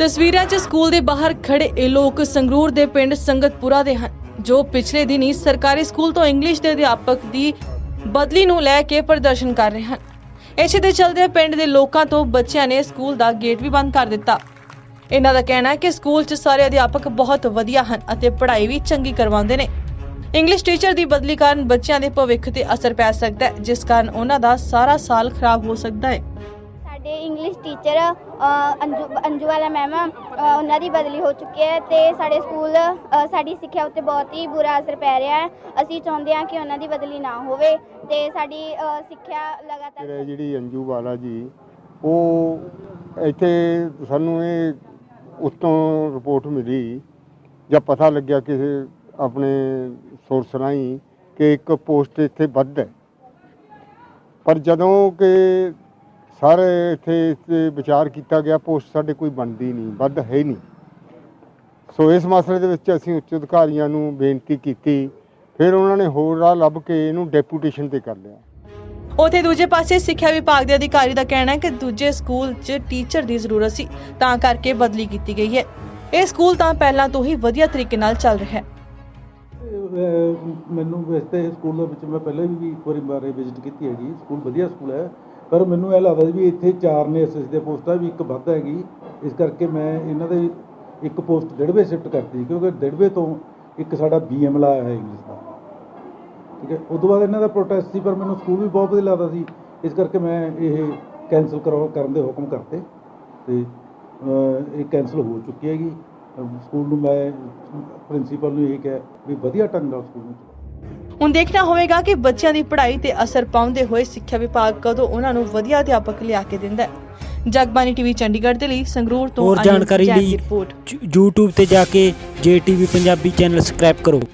ਤਸਵੀਰਾਂ 'ਚ ਸਕੂਲ ਦੇ ਬਾਹਰ ਖੜੇ ਇਹ ਲੋਕ ਸੰਗਰੂਰ ਦੇ ਪਿੰਡ ਸੰਗਤਪੁਰਾ ਦੇ ਹਨ, ਜੋ ਪਿਛਲੇ ਦਿਨੀ ਸਰਕਾਰੀ ਸਕੂਲ ਤੋਂ ਇੰਗਲਿਸ਼ ਦੇ ਅਧਿਆਪਕ ਦੀ ਬਦਲੀ ਨੂੰ ਲੈ ਕੇ ਪ੍ਰਦਰਸ਼ਨ ਕਰ ਰਹੇ ਹਨ। ਇਸੇ ਦੇ ਚਲਦੇ ਪਿੰਡ ਦੇ ਲੋਕਾਂ ਤੋਂ ਬੱਚਿਆਂ ਨੇ ਸਕੂਲ ਦਾ ਗੇਟ ਵੀ ਬੰਦ ਕਰ ਦਿੱਤਾ। ਇਹਨਾਂ ਦਾ ਕਹਿਣਾ ਹੈ ਕਿ ਸਕੂਲ 'ਚ ਸਾਰੇ ਅਧਿਆਪਕ ਬਹੁਤ ਵਧੀਆ ਹਨ ਅਤੇ ਪੜ੍ਹਾਈ ਵੀ ਚੰਗੀ ਕਰਵਾਉਂਦੇ ਨੇ। ਇੰਗਲਿਸ਼ ਟੀਚਰ ਦੀ ਬਦਲੀ ਕਾਰਨ ਬੱਚਿਆਂ ਦੇ ਭਵਿੱਖ ਤੇ ਅਸਰ ਪੈ ਸਕਦਾ ਹੈ, ਜਿਸ ਕਾਰਨ ਉਹਨਾਂ ਦਾ ਸਾਰਾ ਸਾਲ ਖਰਾਬ ਹੋ ਸਕਦਾ ਹੈ। ਸਾਡੇ ਇੰਗਲਿਸ਼ ਟੀਚਰ ਅੰਜੂ ਅੰਜੂ ਵਾਲਾ ਮੈਮ ਉਹਨਾਂ ਦੀ ਬਦਲੀ ਹੋ ਚੁੱਕੀ ਹੈ ਤੇ ਸਾਡੇ ਸਕੂਲ ਸਾਡੀ ਸਿੱਖਿਆ ਉੱਤੇ ਬਹੁਤ ਹੀ ਬੁਰਾ ਅਸਰ ਪੈ ਰਿਹਾ ਹੈ। ਅਸੀਂ ਚਾਹੁੰਦੇ ਹਾਂ ਕਿ ਉਹਨਾਂ ਦੀ ਬਦਲੀ ਨਾ ਹੋਵੇ ਤੇ ਸਾਡੀ ਸਿੱਖਿਆ ਲਗਾਤਾਰ ਜਿਹੜੀ ਅੰਜੂ ਵਾਲਾ ਜੀ, ਉਹ ਇੱਥੇ ਸਾਨੂੰ ਇਹ ਉਸ ਤੋਂ ਰਿਪੋਰਟ ਮਿਲੀ ਜਾਂ ਪਤਾ ਲੱਗਿਆ ਕਿਸੇ ਆਪਣੇ ਸੋਰਸ ਰਾਹੀਂ ਕਿ ਇੱਕ ਪੋਸਟ ਇੱਥੇ ਵੱਧ ਹੈ। ਪਰ ਜਦੋਂ ਕਿ ਸਾਰੇ ਇੱਥੇ ਇਸ 'ਤੇ ਵਿਚਾਰ ਕੀਤਾ ਗਿਆ ਪੋਸਟ ਸਾਡੇ ਕੋਈ ਬਣਦੀ ਨਹੀਂ ਵੱਧ ਹੈ ਹੀ ਨਹੀਂ। ਸੋ ਇਸ ਮਸਲੇ ਦੇ ਵਿੱਚ ਅਸੀਂ ਉੱਚ ਅਧਿਕਾਰੀਆਂ ਨੂੰ ਬੇਨਤੀ ਕੀਤੀ ਫਿਰ ਉਹਨਾਂ ਨੇ ਹੋਰ ਰਾਹ ਲੱਭ ਕੇ ਇਹਨੂੰ ਡੈਪੂਟੇਸ਼ਨ ਤੇ ਕਰ ਲਿਆ। ਉਥੇ ਦੂਜੇ ਪਾਸੇ ਸਿੱਖਿਆ ਵਿਭਾਗ ਦੇ ਅਧਿਕਾਰੀ ਦਾ ਕਹਿਣਾ ਹੈ ਕਿ ਦੂਜੇ ਸਕੂਲ 'ਚ ਟੀਚਰ ਦੀ ਜ਼ਰੂਰਤ ਸੀ ਤਾਂ ਕਰਕੇ ਬਦਲੀ ਕੀਤੀ ਗਈ ਹੈ। ਇਹ ਸਕੂਲ ਤਾਂ ਪਹਿਲਾਂ ਤੋਂ ਹੀ ਵਧੀਆ ਤਰੀਕੇ ਨਾਲ ਚੱਲ ਰਿਹਾ ਹੈ। ਮੈਨੂੰ ਵੈਸੇ ਸਕੂਲ ਦੇ ਵਿੱਚ ਮੈਂ ਪਹਿਲਾਂ ਵੀ ਇੱਕ ਵਾਰੀ ਬਾਰੇ ਵਿਜ਼ਿਟ ਕੀਤੀ ਹੈਗੀ ਸਕੂਲ ਵਧੀਆ ਸਕੂਲ ਹੈ। ਪਰ ਮੈਨੂੰ ਇਹ ਲੱਗਦਾ ਵੀ ਇੱਥੇ ਚਾਰ ਨੇ ਐਸਐਸ ਦੇ ਪੋਸਟਾਂ ਵੀ ਇੱਕ ਵੱਧ ਹੈਗੀ। ਇਸ ਕਰਕੇ ਮੈਂ ਇਹਨਾਂ ਦੇ ਇੱਕ ਪੋਸਟ ਡੇਢਵੇ ਸ਼ਿਫਟ ਕਰਤੀ, ਕਿਉਂਕਿ ਡੇਢਵੇ ਤੋਂ ਇੱਕ ਸਾਡਾ ਬੀਐਮ ਲਾਇਆ ਹੈ ਇੰਗਲਿਸ਼ ਦਾ। ਠੀਕ ਹੈ ਉਸ ਤੋਂ ਬਾਅਦ ਇਹਨਾਂ ਦਾ ਪ੍ਰੋਟੈਸਟ ਸੀ, ਪਰ ਮੈਨੂੰ ਸਕੂਲ ਵੀ ਬਹੁਤ ਵਧੀਆ ਲੱਗਦਾ ਸੀ। ਇਸ ਕਰਕੇ ਮੈਂ ਇਹ ਕੈਨਸਲ ਕਰਵਾ ਕਰਨ ਦੇ ਹੁਕਮ ਕਰਤੇ। ਤੇ ਇਹ ਕੈਨਸਲ ਹੋ ਚੁੱਕੀ ਹੈਗੀ। ਸਕੂਲ ਨੂੰ ਮੈਂ ਪ੍ਰਿੰਸੀਪਲ ਨੂੰ ਇਹ ਕਿਹਾ ਵੀ ਵਧੀਆ ਢੰਗ ਨਾਲ ਸਕੂਲ ਨੂੰ ਚਲਾਓ। ਹੁਣ ਦੇਖਣਾ ਹੋਵੇਗਾ ਕਿ ਬੱਚਿਆਂ ਦੀ ਪੜ੍ਹਾਈ ਤੇ ਅਸਰ ਪਾਉਂਦੇ ਹੋਏ ਸਿੱਖਿਆ ਵਿਭਾਗ ਕਦੋਂ ਉਹਨਾਂ ਨੂੰ ਵਧੀਆ ਅਧਿਆਪਕ ਲਿਆ ਕੇ ਦਿੰਦਾ ਹੈ। ਜਗਬਾਨੀ ਟੀਵੀ ਚੰਡੀਗੜ੍ਹ ਦੇ ਲਈ ਸੰਗਰੂਰ ਤੋਂ ਹੋਰ ਅਨਿਲ ਜਾਣਕਾਰੀ ਜੈਨ ਦੀ ਲਈ ਰਿਪੋਰਟ YouTube ਤੇ ਜਾ ਕੇ JTV ਪੰਜਾਬੀ ਚੈਨਲ ਸਬਸਕ੍ਰਾਈਬ ਕਰੋ।